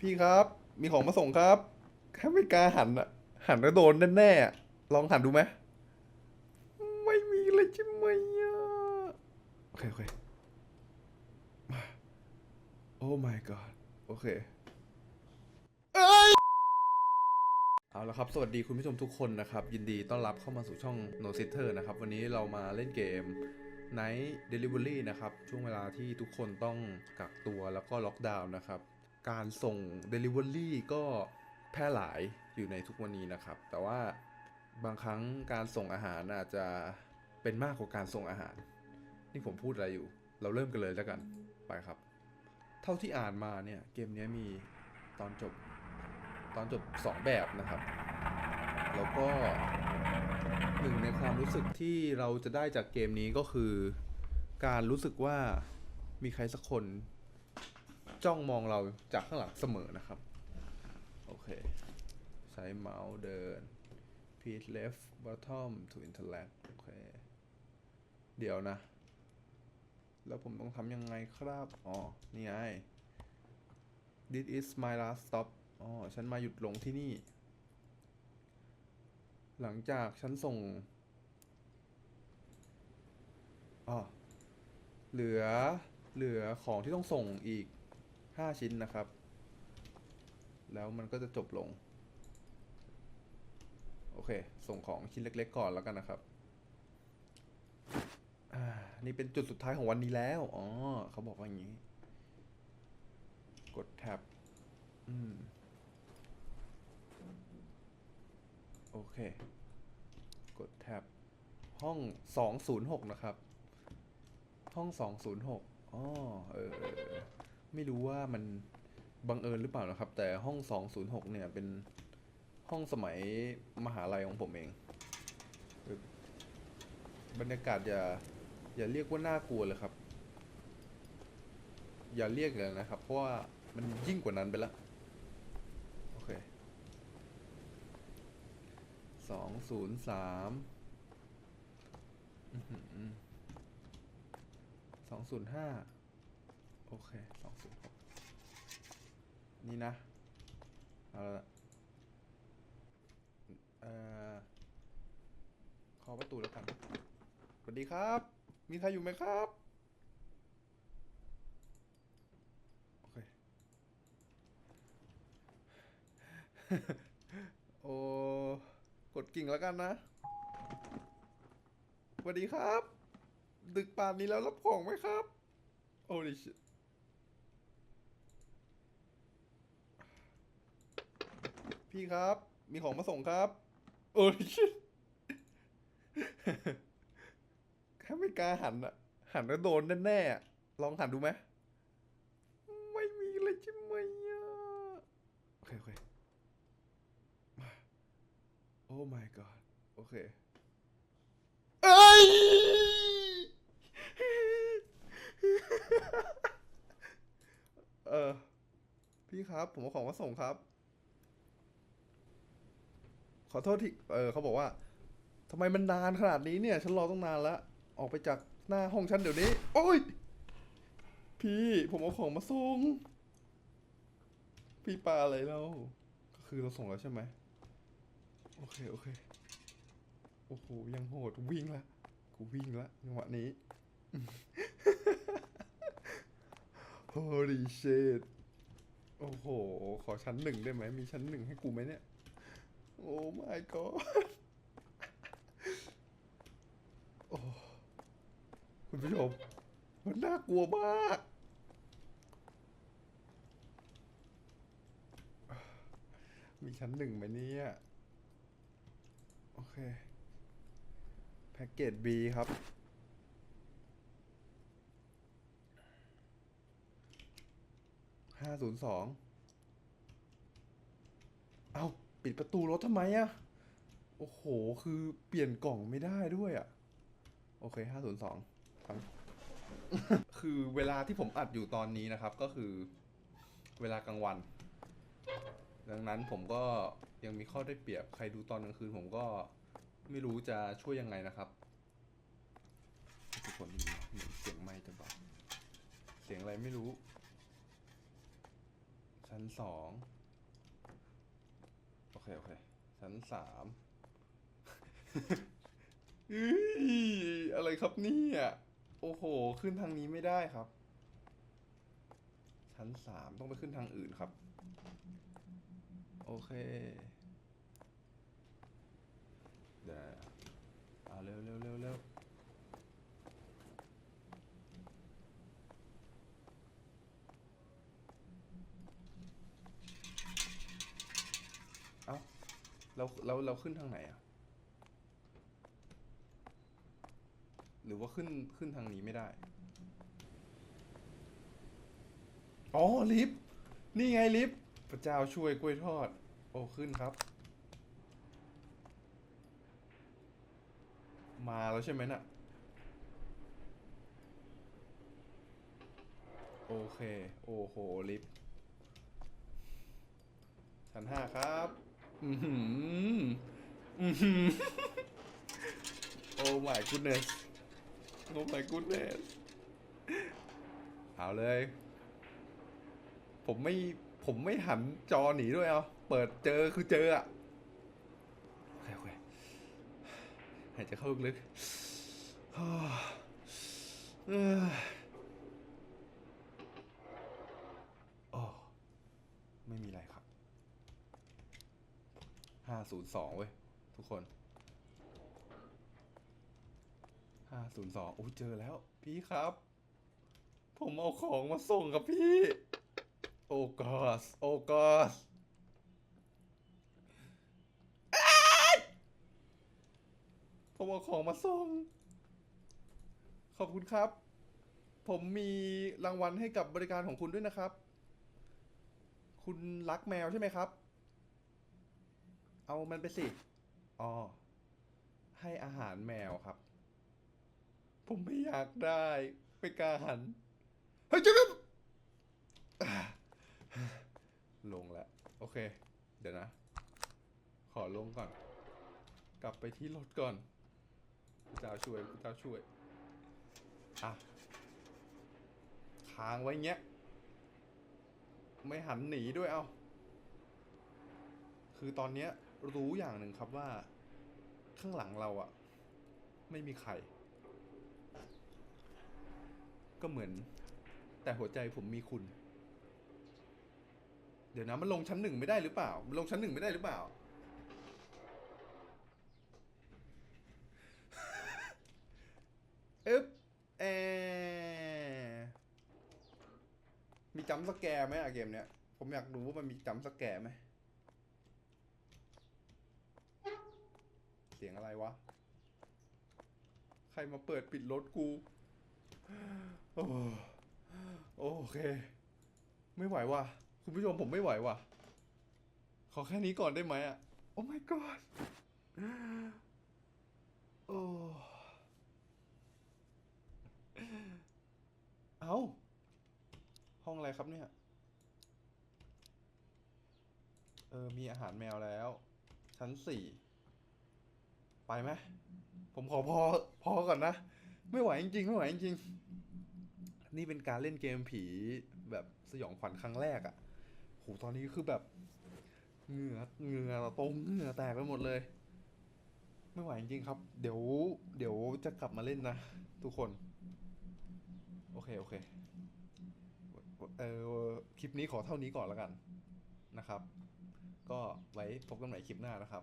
พี่ครับ มีของมาส่งครับแค่ไม่กล้าหันอะหันแล้วโดนแน่ๆลองหันดูไหมไม่มีเลยใช่ไหมอะโอเคโอเคมาโอ้ my god โอเคเอ้ยเอาละครับ สวัสดีคุณผู้ชมทุกคนนะครับ ยินดีต้อนรับเข้ามาสู่ช่อง No Sitter นะครับ วันนี้เรามาเล่นเกม Night Delivery นะครับ ช่วงเวลาที่ทุกคนต้องกักตัวแล้วก็ล็อกดาวน์นะครับ การส่ง Delivery ก็แพร่หลายอยู่ในทุกวันนี้นะครับ แต่ว่าบางครั้งการส่งอาหารอาจจะเป็นมากกว่าการส่งอาหาร นี่ผมพูดอะไรอยู่ เราเริ่มกันเลยแล้วกันไปครับ เท่าที่อ่านมาเนี่ยเกมนี้มีตอนจบตอนจบ 2 แบบนะครับ แล้วก็หนึ่งในความรู้สึกที่เราจะได้จากเกมนี้ก็คือ การรู้สึกว่ามีใครสักคน จ้องมองเราจากข้างหลังเสมอนะครับ โอเคใช้เมาส์เดิน Page left bottom to interact โอเค เดี๋ยวนะ แล้วผมต้องทำยังไงครับ อ๋อ นี่ไง This is my last stop อ๋อ ฉันมาหยุดลงที่นี่ หลังจากฉันส่ง อ๋อ เหลือ เหลือของที่ต้องส่งอีก 5 ชิ้นนะครับ แล้วมันก็จะจบลง โอเค ส่งของชิ้นเล็ก ๆ ก่อนแล้วกันนะครับอ่านี่เป็นจุดสุดท้ายของวันนี้แล้ว อ๋อ เขาบอกว่าอย่างนี้ กดแท็บ อืม โอเค กดแท็บ ห้อง206นะครับ ห้อง206อ๋อ เออเออเออ ไม่รู้ว่ามันบังเอิญหรือเปล่านะครับ แต่ห้อง 206 เนี่ยเป็นห้องสมัยมหาลัยของผมเอง บรรยากาศอย่าอย่าเรียกว่าน่ากลัวเลยครับ อย่าเรียกเลยนะครับ เพราะว่ามันยิ่งกว่านั้นไปแล้วโอเคสองศูนย์สามสองศูนย์ห้า โอเคสองศูนย์หกนี่นะ เอาละเอ่อขอประตูแล้วกันสวัสดีครับ มีใครอยู่ไหมครับ โอเค โอ้กดกิ่งแล้วกันนะสวัสดีครับ ดึกป่านนี้แล้วรับของไหมครับ โอ้ดิ พี่ครับ มีของมาส่งครับโอ้ดิชแค่ไม่กล้าหันอะหันแล้วโดนแน่ๆอะลองหันดูไหมไม่มีเลยใช่ไหมอะโอเคโอเคโอ้ my god โอเคเอ้ยเออพี่ครับ ผมเอาของมาส่งครับ ขอโทษที่ เออเขาบอกว่าทำไมมันนานขนาดนี้เนี่ย ฉันรอต้องนานแล้วออกไปจากหน้าห้องฉันเดี๋ยวนี้ โอ้ย พี่ผมเอาของมาส่ง พี่ปาอะไรแล้ว ก็คือเราส่งแล้วใช่ไหม โอเค โอเค โอ้โห ยังโหดวิ่งละ กูวิ่งละจังหวะนี้ Holy shit โอ้โห ขอชั้นหนึ่งได้ไหม มีชั้นหนึ่งให้กูไหมเนี่ย โอ้ my god โอ้คุณผู้ชม มันน่ากลัวมาก มีชั้นหนึ่งไหมเนี่ย โอเค แพ็กเกจ B ครับ ห้าศูนย์สอง เอา ปิดประตูรถทำไมอะโอ้โห คือเปลี่ยนกล่องไม่ได้ด้วยอะโอเคห้าศูนย์สองคือเวลาที่ผมอัดอยู่ตอนนี้นะครับ ก็คือเวลากลางวัน ดังนั้นผมก็ยังมีข้อได้เปรียบใครดูตอนกลางคืนผมก็ไม่รู้จะช่วยยังไงนะครับทุกคนนไหมเหมือนเสียงไม่จะเบาเสียงอะไรไม่รู้ ชั้นสอง เคโอเคชั้นสามอื้ออะไรครับเนี่ยโอ้โห ขึ้นทางนี้ไม่ได้ครับ ชั้นสามต้องไปขึ้นทางอื่นครับ โอเคเดี๋ยวเอาเร็วเร็วเร็วเร็ว เราเราเราขึ้นทางไหนอะหรือว่าขึ้นขึ้นทางนี้ไม่ได้ อ๋อ ลิฟต์นี่ไงลิฟต์พระเจ้าช่วยกล้วยทอด โอ้ขึ้นครับ มาแล้วใช่ไหมน่ะ โอเค โอ้โห ลิฟต์ชั้นห้าครับ อือหืออือหือโอ้ my goodness โอ้ my goodness เอาเลย ผมไม่ ผมไม่หันจอหนีด้วยเอาเปิดเจอคือเจออะโอเคโอเคหายใจเข้าลึกๆอ้ยโอ้ ไม่มีอะไรครับ ห้าศูนย์สองเว้ย ทุกคนห้าศูนย์สองโอ้เจอแล้ว พี่ครับ ผมเอาของมาส่งกับพี่ โอ้กอสโอ้กอสผมเอาของมาส่ง ขอบคุณครับ ผมมีรางวัลให้กับบริการของคุณด้วยนะครับ คุณรักแมวใช่ไหมครับ เอามันไปสิ อ๋อ ให้อาหารแมวครับ ผมไม่อยากได้ไม่กล้าหัน เฮ้ยจุ๊บลงแล้ว โอเค เดี๋ยวนะ ขอลงก่อน กลับไปที่รถก่อนพระเจ้าช่วยพระเจ้าช่วย อะ ค้างไว้เงี้ย ไม่หันหนีด้วยเอา คือตอนเนี้ย รู้อย่างหนึ่งครับว่าข้างหลังเราอะไม่มีใคร ก็เหมือน แต่หัวใจผมมีคุณ เดี๋ยวนะมันลงชั้นหนึ่งไม่ได้หรือเปล่า มันลงชั้นหนึ่งไม่ได้หรือเปล่าอึ๊บแอมีจัมสแกร์ไหมอะเกมเนี้ย ผมอยากรู้ว่ามันมีจัมสแกร์ไหม เสียง อะไรวะ ใครมาเปิดปิดรถกู โอ้โอเค ไม่ไหวว่ะ คุณผู้ชมผมไม่ไหวว่ะ ขอแค่นี้ก่อนได้ไหมอะ โอ้ my god โอ้เอาห้องอะไรครับเนี่ย เออ มีอาหารแมวแล้ว ชั้นสี่ ไปไหมผมขอพอพอก่อนนะ ไม่ไหวจริงๆไม่ไหวจริงๆนี่เป็นการเล่นเกมผีแบบสยองขวัญครั้งแรกอะ่ะโหตอนนี้คือแบบเหงื่อเหงื่อตรงเหงื่อแตกไปหมดเลย ไม่ไหวจริงๆครับ เดี๋ยว เดี๋ยวจะกลับมาเล่นนะ ทุกคน โอเคโอเคเออคลิปนี้ขอเท่านี้ก่อนแล้วกันนะครับ ก็ไว้พบกันใหม่คลิปหน้านะครับ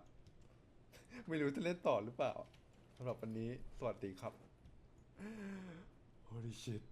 ไม่รู้จะเล่นต่อหรือเปล่าสำหรับวันนี้ สวัสดีครับ Holy shit